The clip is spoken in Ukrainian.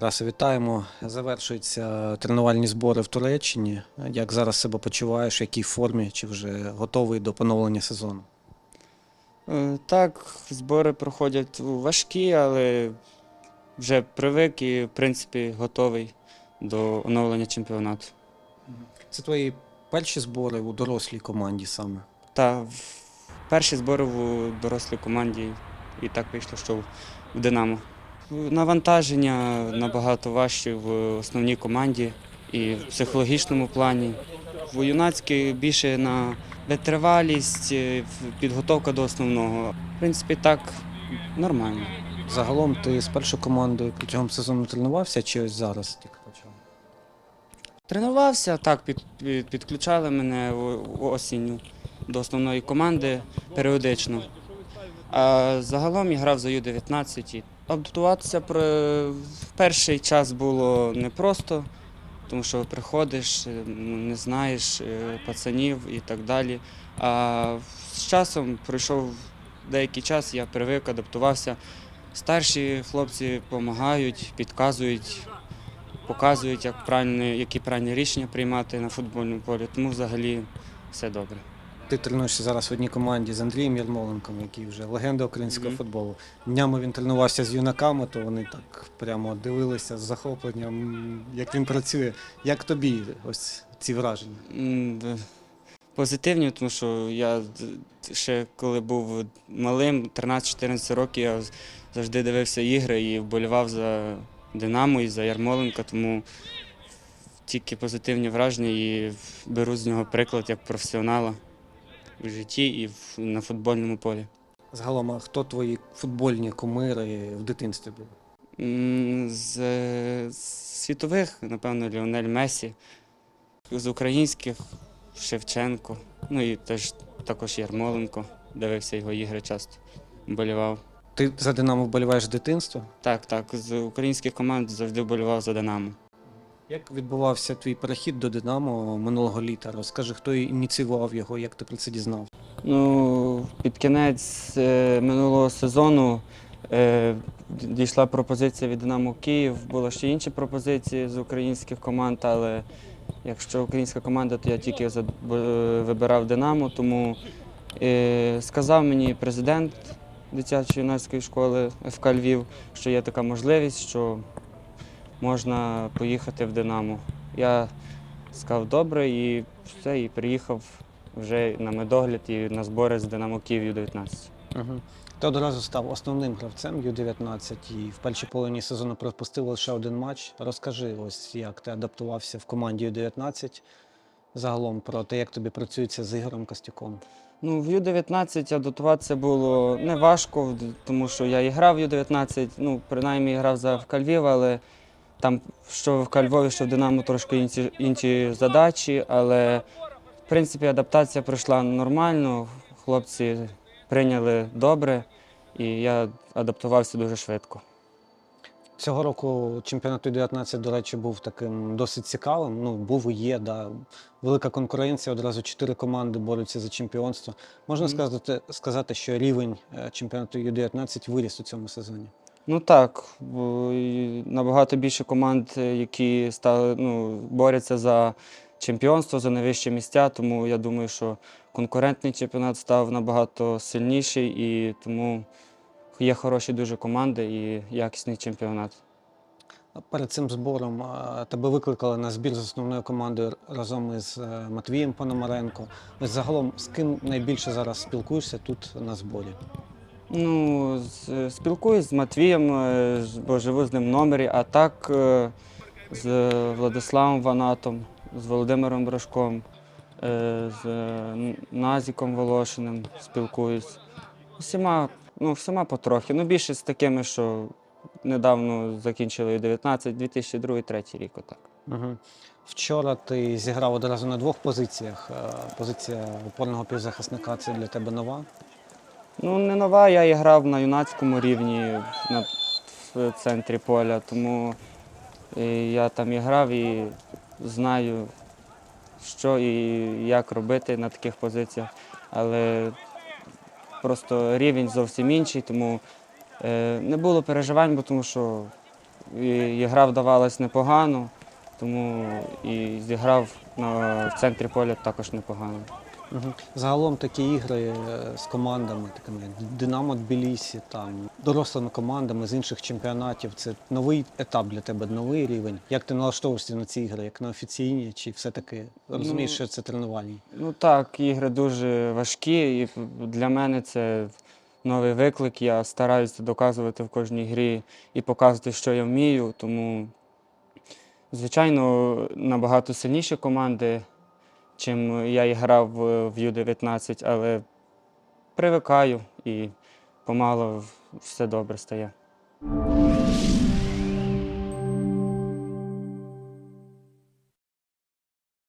Тарасе, вітаємо. Завершуються тренувальні збори в Туреччині. Як зараз себе почуваєш, в якій формі, чи вже готовий до поновлення сезону? Е, Так, збори проходять важкі, але вже привик і, в принципі, готовий до оновлення чемпіонату. Це твої перші збори у дорослій команді саме. Та в- перші збори в дорослій команді і так вийшло, що в Динамо. Навантаження набагато важче в основній команді і в психологічному плані. В юнацькій більше на витривалість, е, підготовка до основного. В принципі, так нормально. Загалом ти з першою командою протягом сезону тренувався, чи ось зараз тільки почав? Тренувався, так, під, під- підключали мене осінню до основної команди періодично. А загалом я грав за Ю-19. Адаптуватися в перший час було непросто, тому що приходиш, е, не знаєш е, пацанів і так далі. А з часом пройшов деякий час, я привик, адаптувався. Старші хлопці допомагають, підказують, показують, як правильно, які правильні рішення приймати на футбольному полі. Тому взагалі все добре. Ти тренуєшся зараз в одній команді з Андрієм Ярмоленком, який вже легенда українського Мгм. футболу. Днями він тренувався з юнаками, то вони так прямо дивилися з захопленням, як він працює. Як тобі ось ці враження? Позитивні, тому що я ще коли був малим, 13-14 років, я завжди дивився ігри і вболівав за Динамо і за Ярмоленка, тому тільки позитивні враження і беру з нього приклад як професіонала в житті і в- на футбольному полі. Загалом, а хто твої футбольні кумири в дитинстві були? З, з світових, напевно, Ліонель Месі, з українських Шевченко, ну і теж також Ярмоленко. Дивився його ігри часто, болівав. Ти за Динамо вболіваєш з дитинства? Так, так, з українських команд завжди вболівав за Динамо. Як відбувався твій перехід до Динамо минулого літа? Розкажи, хто ініціював його, як ти про це дізнав? Ну, під кінець е, минулого сезону е, дійшла пропозиція від Динамо Київ. Були ще інші пропозиції з українських команд, але якщо українська команда, то я тільки за- е, вибирав Динамо. Тому е, сказав мені президент дитячої юнацької школи ФК Львів, що є така можливість, що можна поїхати в Динамо. Я сказав добре і все, і приїхав вже на медогляд і на збори з Динамо Київ Ю-19. Угу. Ти одразу став основним гравцем Ю-19 і в першій половині сезону пропустив лише один матч. Розкажи, ось як ти адаптувався в команді Ю-19 загалом про те, як тобі працюється з Ігорем Костюком. Ну, в Ю-19 адаптуватися було не важко, тому що я і грав в Ю-19, ну, принаймні грав за ФК Львів, але там, що в Львові, що в Динамо трошки інші, інші задачі, але в принципі адаптація пройшла нормально, хлопці прийняли добре, і я адаптувався дуже швидко. Цього року чемпіонат Ю-19, до речі, був таким досить цікавим. Ну, був і є, да. велика конкуренція, одразу чотири команди борються за чемпіонство. Можна Мгм. сказати, сказати, що рівень е, чемпіонату Ю-19 виріс у цьому сезоні. Ну так, набагато більше команд, е, які стали, ну, борються за чемпіонство, за найвищі місця, тому я думаю, що конкурентний чемпіонат став набагато сильніший і тому є хороші дуже команди і якісний чемпіонат. Перед цим збором тебе викликали на збір з основною командою разом із е, Матвієм Пономаренко. Загалом з ким найбільше зараз спілкуєшся тут на зборі? Ну, спілкуюсь з Матвієм, е, бо живу з ним в номері, а так е, з Владиславом Ванатом, з Володимиром Брашком, е, з Назіком Волошиним спілкуюсь. Всіма, ну, всіма потрохи. Ну, більше з такими, що недавно закінчили 19, 2002-2003 рік. Отак. Угу. Вчора ти зіграв одразу на двох позиціях. Позиція опорного півзахисника це для тебе нова. Ну, не нова, я і грав на юнацькому рівні на, в центрі поля, тому е, я там і грав і знаю, що і як робити на таких позиціях. Але просто рівень зовсім інший, тому е, не було переживань, бо тому що і, гра вдавалась непогано, тому і зіграв на, в центрі поля також непогано. Загалом такі ігри е, з командами, такими як Динамо Тбілісі, там дорослими командами з інших чемпіонатів. Це новий етап для тебе, новий рівень. Як ти налаштовуєшся на ці ігри, як на офіційні, чи все-таки розумієш, Ну, що це тренувальні? Ну так, ігри дуже важкі, і для мене це новий виклик. Я стараюся доказувати в кожній грі і показувати, що я вмію. Тому, звичайно, набагато сильніші команди, чим я і грав в в Ю-19, але привикаю і помало все добре стає.